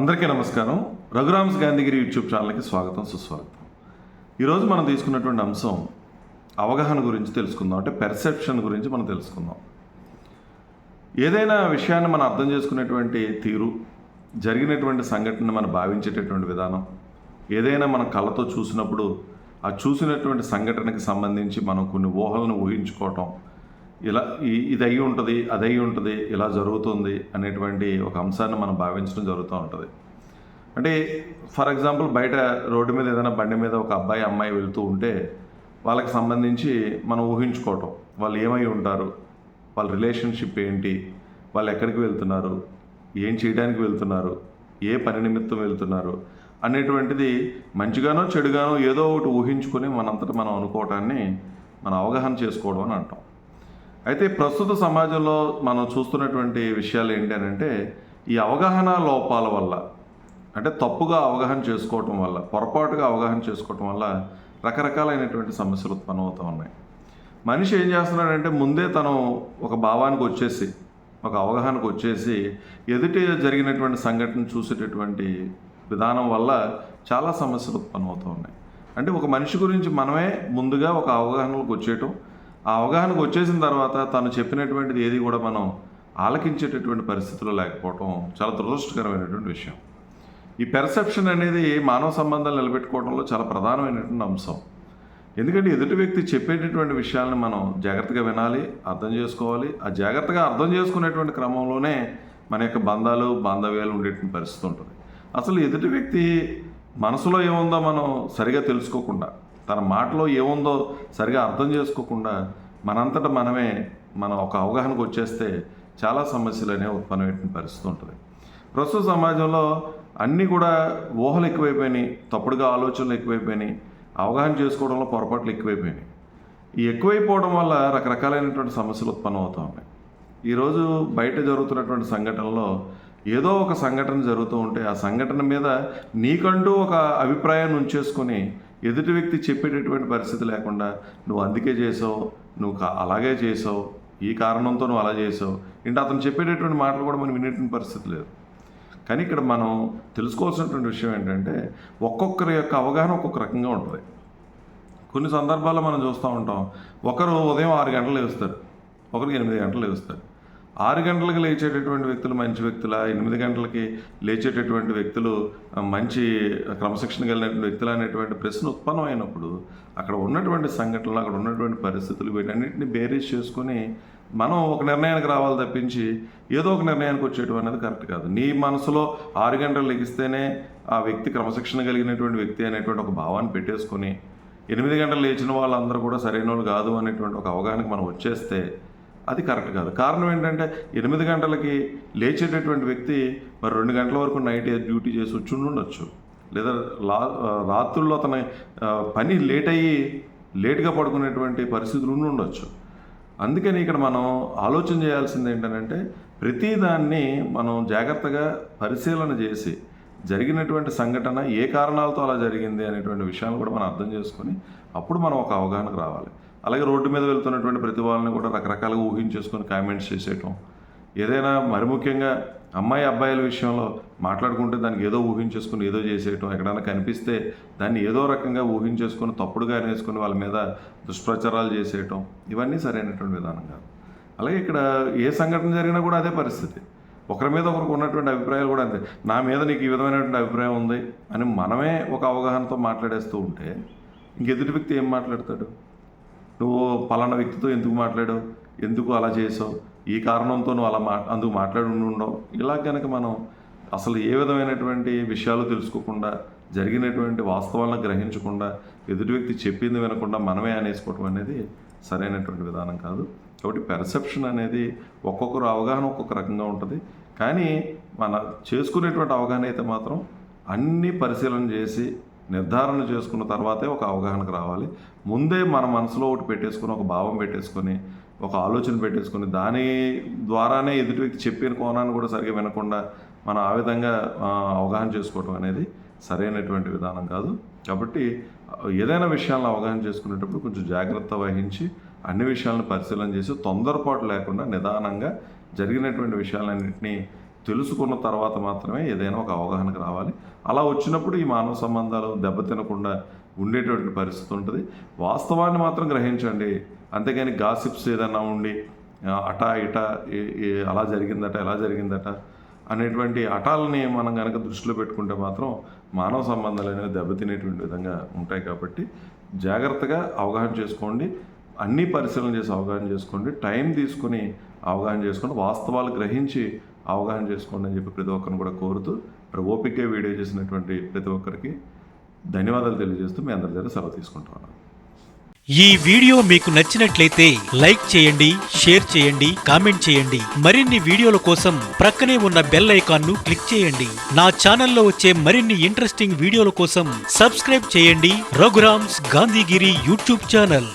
అందరికీ నమస్కారం. రఘురామ్స్ గాంధీగిరి యూట్యూబ్ ఛానల్కి స్వాగతం సుస్వాగతం. ఈరోజు మనం తీసుకున్నటువంటి అంశం అవగాహన గురించి తెలుసుకుందాం. అంటే పెర్సెప్షన్ గురించి మనం తెలుసుకుందాం. ఏదైనా విషయాన్ని మనం అర్థం చేసుకునేటువంటి తీరు జరిగినటువంటి సంఘటనను మనం భావించేటటువంటి విధానం ఏదైనా మన కళ్ళతో చూసినప్పుడు ఆ చూసినటువంటి సంఘటనకి సంబంధించి మనం కొన్ని ఊహలను ఊహించుకోవటం ఇలా ఈ- ఇది అయి ఉంటుంది అది అయి ఉంటుంది ఇలా జరుగుతుంది అనేటువంటి ఒక అంశాన్ని మనం భావించడం జరుగుతూ ఉంటుంది. అంటే ఫర్ ఎగ్జాంపుల్ బయట రోడ్డు మీద ఏదైనా బండి మీద ఒక అబ్బాయి అమ్మాయి వెళ్తూ ఉంటే వాళ్ళకి సంబంధించి మనం ఊహించుకోవటం. వాళ్ళు ఏమై ఉంటారు? వాళ్ళ రిలేషన్షిప్ ఏంటి? వాళ్ళు ఎక్కడికి వెళ్తున్నారు? ఏం చేయడానికి వెళ్తున్నారు? ఏ పని నిమిత్తం వెళ్తున్నారు? అనేటువంటిది మంచిగానో చెడుగానో ఏదో ఒకటి ఊహించుకొని మనంతటా మనం అనుకోవటాన్ని మనం అవగాహన చేసుకోవడం అని అంటాం. అయితే ప్రస్తుత సమాజంలో మనం చూస్తున్నటువంటి విషయాలు ఏంటి అని అంటే ఈ అవగాహన లోపాల వల్ల అంటే తప్పుగా అవగాహన చేసుకోవటం వల్ల పొరపాటుగా అవగాహన చేసుకోవటం వల్ల రకరకాలైనటువంటి సమస్యలు ఉత్పన్నమవుతూ ఉన్నాయి. మనిషి ఏం చేస్తున్నాడంటే ముందే తను ఒక భావానికి వచ్చేసి ఒక అవగాహనకు వచ్చేసి ఎదుటి జరిగినటువంటి సంఘటన చూసేటటువంటి విధానం వల్ల చాలా సమస్యలు ఉత్పన్నమవుతూ ఉన్నాయి. అంటే ఒక మనిషి గురించి మనమే ముందుగా ఒక అవగాహనకు వచ్చేయటం ఆ అవగాహనకు వచ్చేసిన తర్వాత తను చెప్పినటువంటిది ఏది కూడా మనం ఆలకించేటటువంటి పరిస్థితుల్లో లేకపోవటం చాలా దురదృష్టకరమైనటువంటి విషయం. ఈ పెర్సెప్షన్ అనేది మానవ సంబంధాలు నిలబెట్టుకోవడంలో చాలా ప్రధానమైనటువంటి అంశం. ఎందుకంటే ఎదుటి వ్యక్తి చెప్పేటటువంటి విషయాలను మనం జాగ్రత్తగా వినాలి అర్థం చేసుకోవాలి. ఆ జాగ్రత్తగా అర్థం చేసుకునేటువంటి క్రమంలోనే మన యొక్క బంధాలు బాంధవ్యాలు ఉండేటువంటి పరిస్థితి ఉంటుంది. అసలు ఎదుటి వ్యక్తి మనసులో ఏముందో మనం సరిగా తెలుసుకోకుండా తన మాటలో ఏముందో సరిగా అర్థం చేసుకోకుండా మనంతట మనమే మనం ఒక అవగాహనకు వచ్చేస్తే చాలా సమస్యలు అనేవి ఉత్పన్నమైన పరిస్థితి ఉంటుంది. ప్రస్తుత సమాజంలో అన్నీ కూడా ఊహలు ఎక్కువైపోయినాయి తప్పుడుగా ఆలోచనలు ఎక్కువైపోయినాయి అవగాహన చేసుకోవడంలో పొరపాట్లు ఎక్కువైపోయినాయి. ఈ ఎక్కువైపోవడం వల్ల రకరకాలైనటువంటి సమస్యలు ఉత్పన్నమవుతూ ఉన్నాయి. ఈరోజు బయట జరుగుతున్నటువంటి సంఘటనలో ఏదో ఒక సంఘటన జరుగుతూ ఉంటే ఆ సంఘటన మీద నీకంటూ ఒక అభిప్రాయాన్ని ఉంచేసుకొని ఎదుటి వ్యక్తి చెప్పేటటువంటి పరిస్థితి లేకుండా నువ్వు అందుకే చేసావు నువ్వు కా- అలాగే చేసావు ఈ కారణంతో నువ్వు అలా చేసావు ఇంకా అతను చెప్పేటటువంటి మాటలు కూడా మనం వినేటువంటి పరిస్థితి లేదు. కానీ ఇక్కడ మనం తెలుసుకోవాల్సినటువంటి విషయం ఏంటంటే ఒక్కొక్కరి యొక్క అవగాహన ఒక్కొక్క రకంగా ఉంటుంది. కొన్ని సందర్భాల్లో మనం చూస్తూ ఉంటాం ఒకరు ఉదయం ఆరు గంటలు లేస్తారు ఒకరు ఎనిమిది గంటలు లేస్తారు. ఆరు గంటలకు లేచేటటువంటి వ్యక్తులు మంచి వ్యక్తుల? ఎనిమిది గంటలకి లేచేటటువంటి వ్యక్తులు మంచి క్రమశిక్షణ కలిగినటువంటి వ్యక్తులు అనేటువంటి ప్రశ్న ఉత్పన్నమైనప్పుడు అక్కడ ఉన్నటువంటి సంఘటనలు అక్కడ ఉన్నటువంటి పరిస్థితులు వీటన్నిటిని బేరీజ్ చేసుకొని మనం ఒక నిర్ణయానికి రావాలి తప్పించి ఏదో ఒక నిర్ణయానికి వచ్చేయడం అనేది కరెక్ట్ కాదు. నీ మనసులో ఆరు గంటలు లెగిస్తేనే ఆ వ్యక్తి క్రమశిక్షణ కలిగినటువంటి వ్యక్తి అనేటువంటి ఒక భావాన్ని పెట్టేసుకొని ఎనిమిది గంటలు లేచిన వాళ్ళందరూ కూడా సరైన వాళ్ళు కాదు అనేటువంటి ఒక అవగాహనకు మనం వచ్చేస్తే అది కరెక్ట్ కాదు. కారణం ఏంటంటే ఎనిమిది గంటలకి లేచేటటువంటి వ్యక్తి మరి రెండు గంటల వరకు నైట్ డ్యూటీ చేసి వచ్చి ఉండొచ్చు లేదా లా రాత్రుల్లో అతని పని లేట్ అయ్యి లేట్గా పడుకునేటువంటి పరిస్థితులు ఉండొచ్చు అందుకని ఇక్కడ మనం ఆలోచన చేయాల్సింది ఏంటంటే ప్రతిదాన్ని మనం జాగ్రత్తగా పరిశీలన చేసి జరిగినటువంటి సంఘటన ఏ కారణాలతో అలా జరిగింది అనేటువంటి విషయాలు కూడా మనం అర్థం చేసుకొని అప్పుడు మనం ఒక అవగాహనకు రావాలి. అలాగే రోడ్డు మీద వెళ్తున్నటువంటి ప్రతి వాళ్ళని కూడా రకరకాలుగా ఊహించేసుకొని కామెంట్స్ చేసేయటం. ఏదైనా మరి ముఖ్యంగా అమ్మాయి అబ్బాయిల విషయంలో మాట్లాడుకుంటే దానికి ఏదో ఊహించేసుకుని ఏదో చేసేయటం. ఎక్కడైనా కనిపిస్తే దాన్ని ఏదో రకంగా ఊహించేసుకొని తప్పుడుగా అనేసుకొని వాళ్ళ మీద దుష్ప్రచారాలు చేసేయటం. ఇవన్నీ సరైనటువంటి విధానం కాదు. అలాగే ఇక్కడ ఏ సంఘటన జరిగినా కూడా అదే పరిస్థితి. ఒకరి మీద ఒకరికి ఉన్నటువంటి అభిప్రాయాలు కూడా అంతే. నా మీద నీకు ఈ విధమైనటువంటి అభిప్రాయం ఉంది అని మనమే ఒక అవగాహనతో మాట్లాడేస్తూ ఉంటే ఇంకెదుటి వ్యక్తి ఏం మాట్లాడతాడు? నువ్వు పలానా వ్యక్తితో ఎందుకు మాట్లాడావు? ఎందుకు అలా చేసావు? ఈ కారణంతో నువ్వు అలా మా అందుకు మాట్లాడి ఉండి ఉండవు ఇలా కనుక మనం అసలు ఏ విధమైనటువంటి విషయాలు తెలుసుకోకుండా జరిగినటువంటి వాస్తవాలను గ్రహించకుండా ఎదుటి వ్యక్తి చెప్పింది వినకుండా మనమే అనేసుకోవటం అనేది సరైనటువంటి విధానం కాదు. కాబట్టి పెర్సెప్షన్ అనేది ఒక్కొక్కరు అవగాహన ఒక్కొక్క రకంగా ఉంటుంది. కానీ మన చేసుకునేటువంటి అవగాహన అయితే మాత్రం అన్ని పరిశీలన చేసి నిర్ధారణ చేసుకున్న తర్వాతే ఒక అవగాహనకు రావాలి. ముందే మన మనసులో ఒకటి పెట్టేసుకుని ఒక భావం పెట్టేసుకొని ఒక ఆలోచన పెట్టేసుకొని దాని ద్వారానే ఎదుటి వ్యక్తి చెప్పిన కోణాన్ని కూడా సరిగా వినకుండా మనం ఆ విధంగా అవగాహన చేసుకోవటం అనేది సరైనటువంటి విధానం కాదు. కాబట్టి ఏదైనా విషయాలను అవగాహన చేసుకునేటప్పుడు కొంచెం జాగ్రత్త వహించి అన్ని విషయాలను పరిశీలన చేసి తొందరపాటు లేకుండా నిదానంగా జరిగినటువంటి విషయాలన్నింటినీ తెలుసుకున్న తర్వాత మాత్రమే ఏదైనా ఒక అవగాహనకు రావాలి. అలా వచ్చినప్పుడు ఈ మానవ సంబంధాలు దెబ్బతినకుండా ఉండేటువంటి పరిస్థితి ఉంటుంది. వాస్తవాన్ని మాత్రం గ్రహించండి. అంతేగాని గాసిప్స్ ఏదైనా ఉండి అటా ఇట అలా జరిగిందట ఎలా జరిగిందట అనేటువంటి అటాలని మనం కనుక దృష్టిలో పెట్టుకుంటే మాత్రం మానవ సంబంధాలు అనేవి దెబ్బతినేటువంటి విధంగా ఉంటాయి కాబట్టి జాగ్రత్తగా అవగాహన చేసుకోండి. అన్ని పరిశీలన చేసి అవగాహన చేసుకోండి. టైం తీసుకుని అవగాహన చేసుకోండి వాస్తవాలు గ్రహించి అవగాహన చేసుకోండి అని చెప్పి ప్రతి ఒక్కరిని కూడా కోరుతూ ఇక్కడ ఓపిక వీడియో చేసినటువంటి ప్రతి ఒక్కరికి ధన్యవాదాలు తెలియజేస్తూ మీ అందరి దగ్గర సెలవు తీసుకుంటున్నాను ఈ వీడియో మీకు నచ్చినట్లయితే లైక్ చేయండి షేర్ చేయండి కామెంట్ చేయండి. మరిన్ని వీడియోల కోసం ప్రక్కనే ఉన్న బెల్ ఐకాన్ను క్లిక్ చేయండి. నా ఛానల్లో వచ్చే మరిన్ని ఇంట్రెస్టింగ్ వీడియోల కోసం సబ్స్క్రైబ్ చేయండి. Raghuram's Gandhigiri YouTube channel.